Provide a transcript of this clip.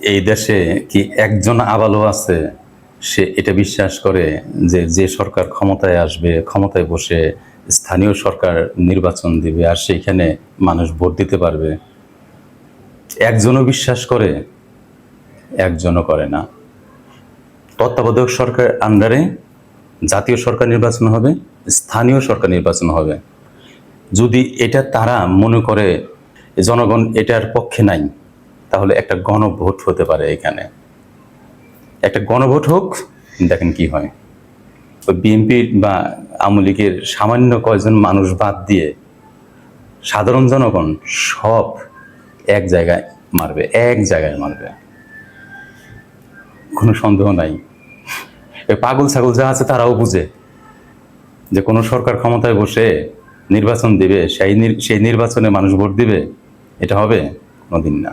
এই দেশে কি একজন আবালও আছে? সে এটা বিশ্বাস করে যে যে সরকার ক্ষমতায় আসবে, ক্ষমতায় বসে স্থানীয় সরকার নির্বাচন দিবে আর সেইখানে মানুষ ভোট দিতে পারবে। একজনও বিশ্বাস করে, একজনও করে না। তত্ত্বাবধায়ক সরকার আন্ডারে জাতীয় সরকার নির্বাচন হবে, স্থানীয় সরকার নির্বাচন হবে। যদি এটা তারা মনে করে, জনগণ এটার পক্ষে নাই তাহলে একটা গণভোট হতে পারে এখানে। একটা গণভোট হোক, দেখেন কি হয়। বিএনপি বা আওয়ামী লীগের সামান্য কয়েকজন মানুষ বাদ দিয়ে সাধারণ জনগণ সব এক জায়গায় মারবে, এক জায়গায় মারবে। কোনো সন্দেহ নাই। পাগল ছাগল যা আছে তারাও বুঝে যে কোনো সরকার ক্ষমতায় বসে নির্বাচন দিবে, সেই সেই নির্বাচনে মানুষ ভোট দিবে, এটা হবে কোনোদিন না।